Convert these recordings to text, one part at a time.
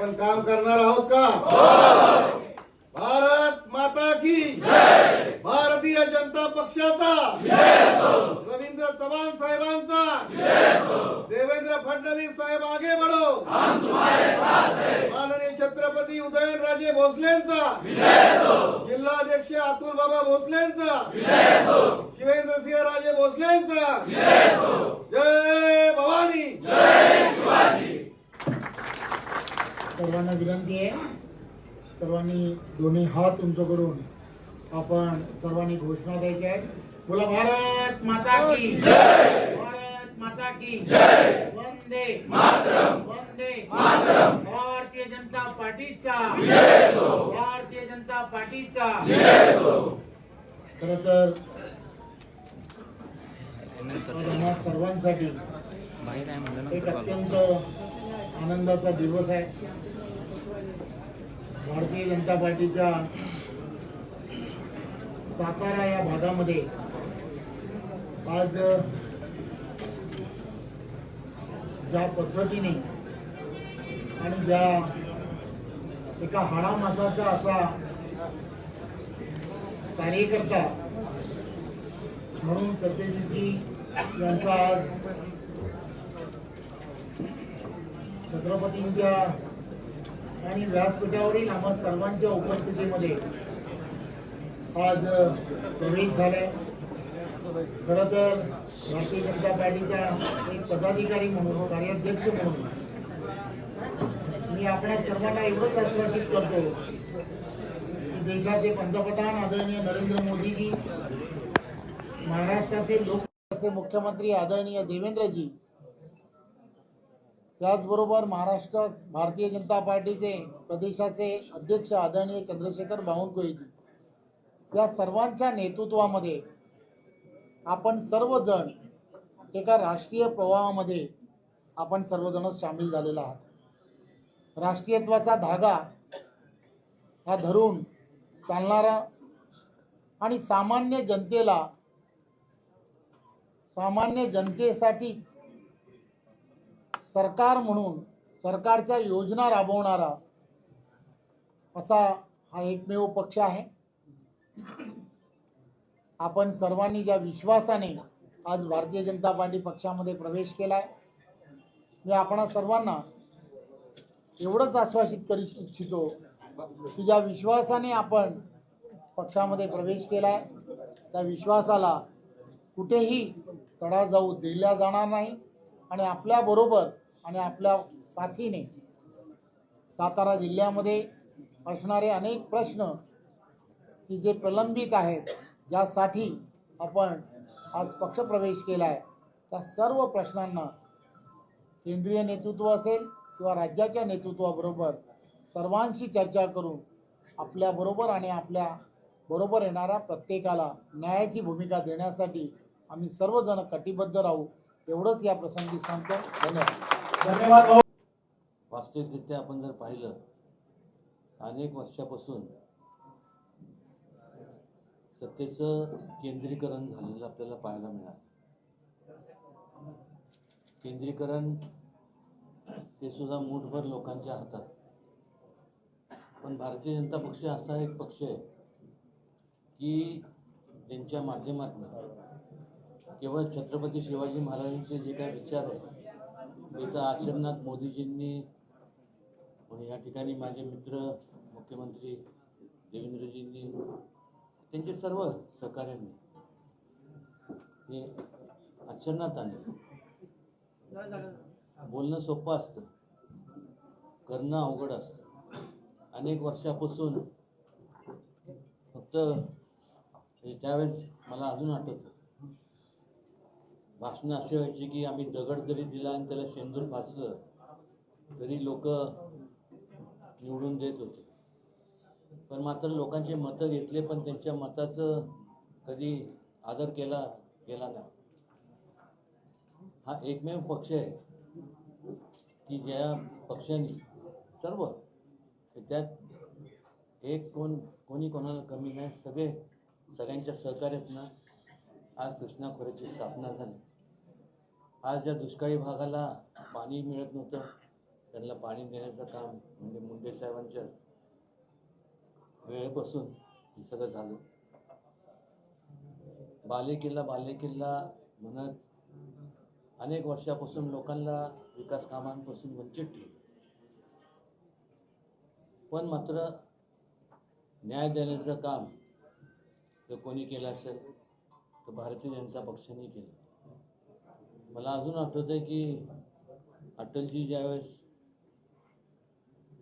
आपण काम करणार आहोत का? भारत माता की भारतीय जनता पक्षाचा रवींद्र चव्हाण साहेबांचा देवेंद्र फडणवीस साहेब आगे बढ़ो. माननीय छत्रपती उदयनराजे भोसलेंचा जिल्हाध्यक्ष अतुल बाबा भोसलेंचा शिवेंद्र सिंह राजे भोसलेंचा जय भवानी. सर्वांना विनंती आहे. सर्वांनी दोन्ही हात उंच करून आपण सर्वांनी घोषणा द्यायची आहे. बोला भारत माता की भारत माता की वंदे वंदे भारतीय जनता पार्टीचा भारतीय जनता पार्टीचा खर तर सर्वांसाठी एक अत्यंत आनंदाचा दिवस आहे. भारतीय जनता पार्टीच्या सातारा या भागामध्ये आज ज्या पद्धतीने आणि ज्या एका हाडामासाचा असा कार्यकर्ता म्हणून सत्यजितजी यांचा आज छत्रपतींच्या आणि व्यासपीठावरील आम्हा सर्वांच्या उपस्थितीमध्ये आज प्रवेश झालाय. खरं तर भारतीय जनता पार्टीचा एक पदाधिकारी म्हणून कार्याध्यक्ष म्हणून मी आपल्या सर्वांना एवढंच आश्वासित करतो की देशाचे पंतप्रधान आदरणीय नरेंद्र मोदीजी महाराष्ट्राचे लोक मुख्यमंत्री आदरणीय देवेंद्रजी त्याचबरोबर महाराष्ट्रात भारतीय जनता पार्टीचे प्रदेशाचे अध्यक्ष आदरणीय चंद्रशेखर बावनकुळेजी या सर्वांच्या नेतृत्वामध्ये आपण सर्वजण एका राष्ट्रीय प्रवाहामध्ये आपण सर्वजण सामील झालेला आहात. राष्ट्रीयत्वाचा धागा हा धरून चालणारा आणि सामान्य जनतेला सामान्य जनतेसाठीच सरकार म्हणून सरकारच्या योजना राबवणारा असा हा एकमेव पक्ष आहे. आपण सर्वांनी ज्या विश्वासाने आज भारतीय जनता पार्टी पक्षामध्ये प्रवेश केला आहे मी आपण सर्वांना एवढंच आश्वासित करू इच्छितो की ज्या विश्वासाने आपण पक्षामध्ये प्रवेश केला आहे त्या विश्वासाला कुठेही तडा जाऊ दिला जाणार नाही. आणि आपल्याबरोबर आणि आपल्या साथीने सातारा जिल्ह्यामध्ये असणारे अनेक प्रश्न की जे प्रलंबित आहेत ज्यासाठी आपण आज पक्षप्रवेश केला आहे त्या सर्व प्रश्नांना केंद्रीय नेतृत्व असेल किंवा राज्याच्या नेतृत्वाबरोबर सर्वांशी चर्चा करून आपल्याबरोबर आणि आपल्या बरोबर येणाऱ्या प्रत्येकाला न्यायाची भूमिका देण्यासाठी आम्ही सर्वजण कटिबद्ध राहू. एवढंच या प्रसंगी सांगतो. धन्यवाद. वास्तविकरित्या आपण जर पाहिलं अनेक वर्षापासून सत्तेचं केंद्रीकरण झालेलं आपल्याला पाहायला मिळालं. केंद्रीकरण ते सुद्धा मूठभर लोकांच्या हातात. पण भारतीय जनता पक्ष असा एक पक्ष आहे की त्यांच्या माध्यमातून केवळ छत्रपती शिवाजी महाराजांचे जे काही विचार आहेत ते तर आचरणात मोदीजींनी या ठिकाणी माझे मित्र मुख्यमंत्री देवेंद्रजींनी त्यांचे सर्व सहकार्यांनी हे आचरणात आणले. बोलणं सोपं असतं करणं अवघड असतं. अनेक वर्षापासून फक्त त्यावेळेस मला अजून आठवतं. भाषणं अशी व्हायची की आम्ही दगड जरी दिला आणि त्याला शेंदूर फासलं तरी लोक निवडून देत होते. पण मात्र लोकांचे मतं घेतले पण त्यांच्या मताचं कधी आदर केला गेला नाही. हा एकमेव पक्ष आहे की ज्या पक्षाने सर्व त्यात एक कोण कोणी कोणाला कमी नाही सगळे सगळ्यांच्या सहकार्यातनं आज कृष्णा खोऱ्याची स्थापना झाली. आज ज्या दुष्काळी भागाला पाणी मिळत नव्हतं त्यांना पाणी देण्याचं काम म्हणजे मुंडे साहेबांच्या वेळेपासून हे सगळं झालं. बालेकिल्ला बालेकिल्ला म्हणत अनेक वर्षापासून लोकांना विकास कामांपासून वंचित ठेवलं. पण मात्र न्याय देण्याचं काम जर कोणी केलं असेल तर भारतीय जनता पक्षाने केलं. मला अजून आठवतं आहे की अटलजी ज्यावेळेस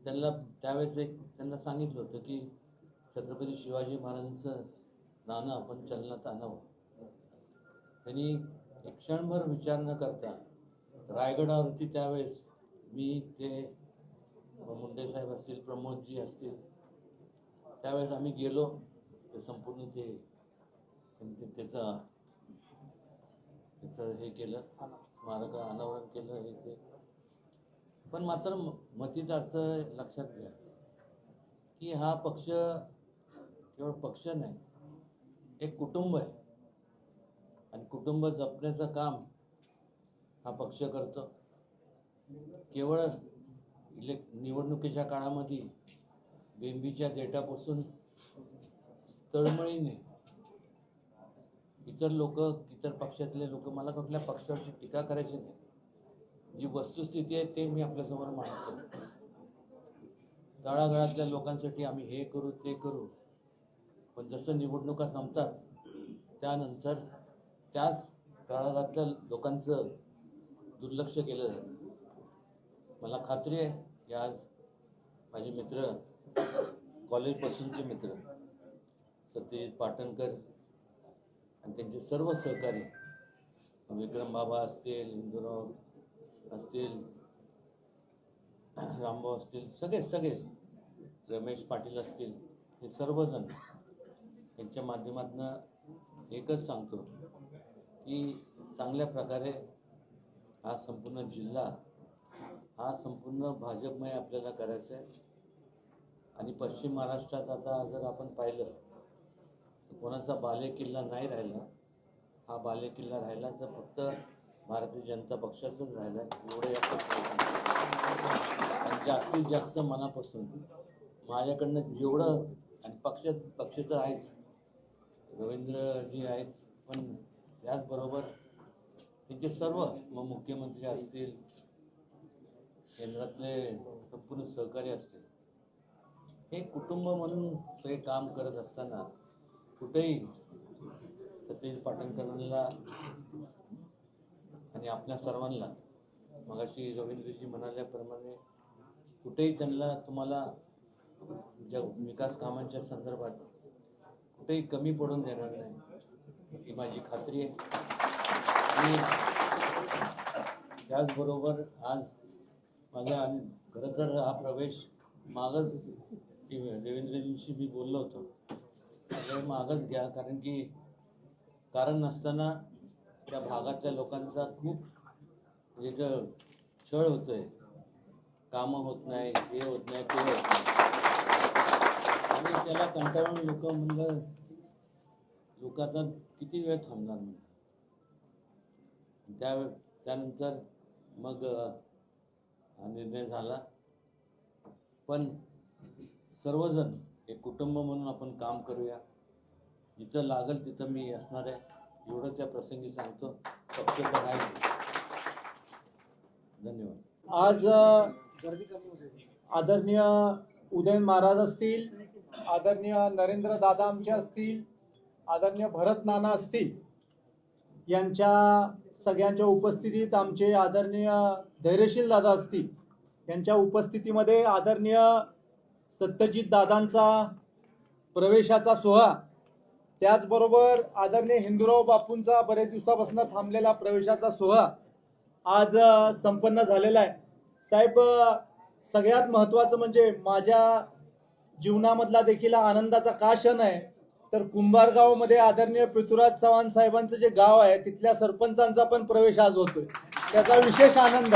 त्यांना त्यावेळेस एक त्यांना सांगितलं होतं की छत्रपती शिवाजी महाराजांचं नाणं आपण चलनात आणावं. त्यांनी एक क्षणभर विचार न करता रायगडावरती त्यावेळेस मी ते मुंडे साहेब असतील प्रमोदजी असतील त्यावेळेस आम्ही गेलो. ते संपूर्ण ते ते- त्याचा तिथं हे केलं स्मारक अनावरण केलं हे ते. पण मात्र म- मतीचा अर्थ लक्षात घ्या की हा पक्ष केवळ पक्ष नाही एक कुटुंब आहे. आणि कुटुंब जपण्याचं काम हा पक्ष करतो. केवळ इलेक् निवडणुकीच्या काळामध्ये बेंबीच्या देटापासून तळमळीने इतर लोक इतर पक्षातले लोक मला कुठल्या पक्षावरची टीका करायची नाही. जी वस्तुस्थिती आहे ते मी आपल्यासमोर मांडतो. तळागाळातल्या लोकांसाठी आम्ही हे करू ते करू. पण जसं निवडणुका संपतात त्यानंतर त्याच तळागाळातल्या लोकांचं दुर्लक्ष केलं जातं. मला खात्री आहे की आज माझे मित्र कॉलेजपासूनचे मित्र सत्यजित पाटणकर आणि त्यांचे सर्व सहकारी विक्रम बाबा असतील इंदुराव असतील रामभाऊ असतील सगळे सगळे रमेश पाटील असतील हे सर्वजण यांच्या माध्यमातून एकच सांगतो की चांगल्या प्रकारे हा संपूर्ण जिल्हा हा संपूर्ण भाजपमय आपल्याला करायचा आहे आणि पश्चिम महाराष्ट्रात आता जर आपण पाहिलं कोणाचा बालेकिल्ला नाही राहिला हा बालेकिल्ला राहिला तर फक्त भारतीय जनता पक्षाचाच राहिला. एवढं आणि जास्तीत जास्त मनापासून माझ्याकडनं जेवढं आणि पक्षात पक्ष तर आहेच रवींद्रजी आहेत पण त्याचबरोबर त्यांचे सर्व मग मुख्यमंत्री असतील केंद्रातले संपूर्ण सहकारी असतील. हे कुटुंब म्हणून ते काम करत असताना कुठेही सतीश पाटणकरांना आणि आपल्या सर्वांना मगाशी रवींद्रजी म्हणाल्याप्रमाणे कुठेही त्यांना तुम्हाला ज्या विकास कामांच्या संदर्भात कुठेही कमी पडून देणार नाही ही माझी खात्री आहे. आणि त्याचबरोबर आज माझा आणि खरं तर हा प्रवेश मागच देवेंद्रजींशी मी बोललो होतो. त्यामुळे मागच घ्या कारण की कारण नसताना त्या भागातल्या लोकांचा खूप म्हणजे छळ होतोय. कामं होत नाही हे होत नाही ते होत नाही. आणि त्याला कंटाळून लोक म्हणलं लोक आता किती वेळ थांबणार म्हणलं त्या त्यानंतर मग हा निर्णय झाला. पण सर्वजण एक कुटुंब म्हणून आपण काम करूया. जिथं लागल तिथं मी असणार आहे. एवढं त्या प्रसंगी सांगतो. पक्ष तर आहे. धन्यवाद. आज आदरणीय उदयन महाराज असतील आदरणीय नरेंद्र दादा आमचे असतील आदरणीय भरत नाना असतील यांच्या सगळ्यांच्या उपस्थितीत आमचे आदरणीय धैर्यशील दादा असतील यांच्या उपस्थितीमध्ये आदरणीय सत्यजित दादांचा प्रवेशाचा सोहळा त्याचबरोबर आदरणीय हिंदूराव बापूंचा बरेच दिवसापासून थांबलेला प्रवेशाचा सोहळा आज संपन्न झालेला आहे. साहेब सगळ्यात महत्त्वाचं म्हणजे माझ्या जीवनामधला देखील आनंदाचा का क्षण आहे? तर कुंभारगावमध्ये आदरणीय पृथ्वीराज चव्हाण साहेबांचं जे गाव आहे तिथल्या सरपंचांचा पण प्रवेश आज होतोय. त्याचा विशेष आनंद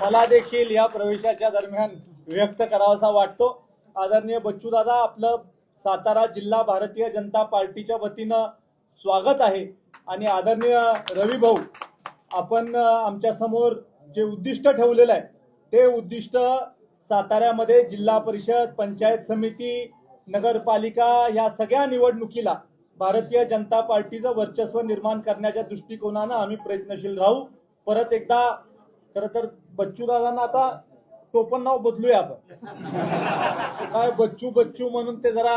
मला देखील या प्रवेशाच्या दरम्यान व्यक्त करावासा वाटतो. आदरणीय बच्चू दादा आपलं सातारा जिल्हा भारतीय जनता पार्टीच्या वतीनं स्वागत आहे. आणि आदरणीय रवी भाऊ आपण आमच्यासमोर जे उद्दिष्ट ठेवलेलं आहे ते उद्दिष्ट साताऱ्यामध्ये जिल्हा परिषद पंचायत समिती नगरपालिका या सगळ्या निवडणुकीला भारतीय जनता पार्टीचं वर्चस्व निर्माण करण्याच्या दृष्टिकोनानं आम्ही प्रयत्नशील राहू. परत एकदा खरं तर बच्चू दादांना आता टोपण नाव बदलूया आपण. काय बच्चू बच्चू म्हणून ते जरा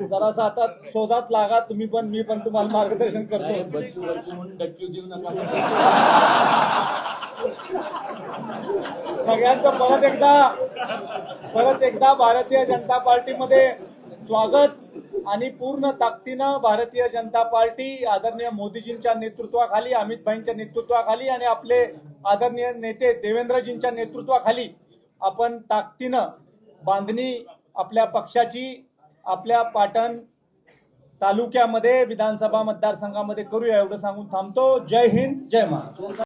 जरासं आता शोधात लागा तुम्ही पण मी पण तुम्हाला मार्गदर्शन करतो. बच्चू बच्चू म्हणून डच्चू देऊ नका. सगळ्यांचं परत एकदा परत एकदा भारतीय जनता पार्टीमध्ये स्वागत आणि पूर्ण ताकदीनं भारतीय जनता पार्टी आदरणीय मोदीजींच्या नेतृत्वाखाली अमित भाईंच्या नेतृत्वाखाली आणि आपले आदरणीय नेते देवेंद्रजींच्या नेतृत्वाखाली आपण ताकदीनं बांधणी आपल्या पक्षाची आपल्या पाटण तालुक्यामध्ये विधानसभा मतदारसंघामध्ये करूया एवढं सांगून थांबतो. जय हिंद जय महाराष्ट्र.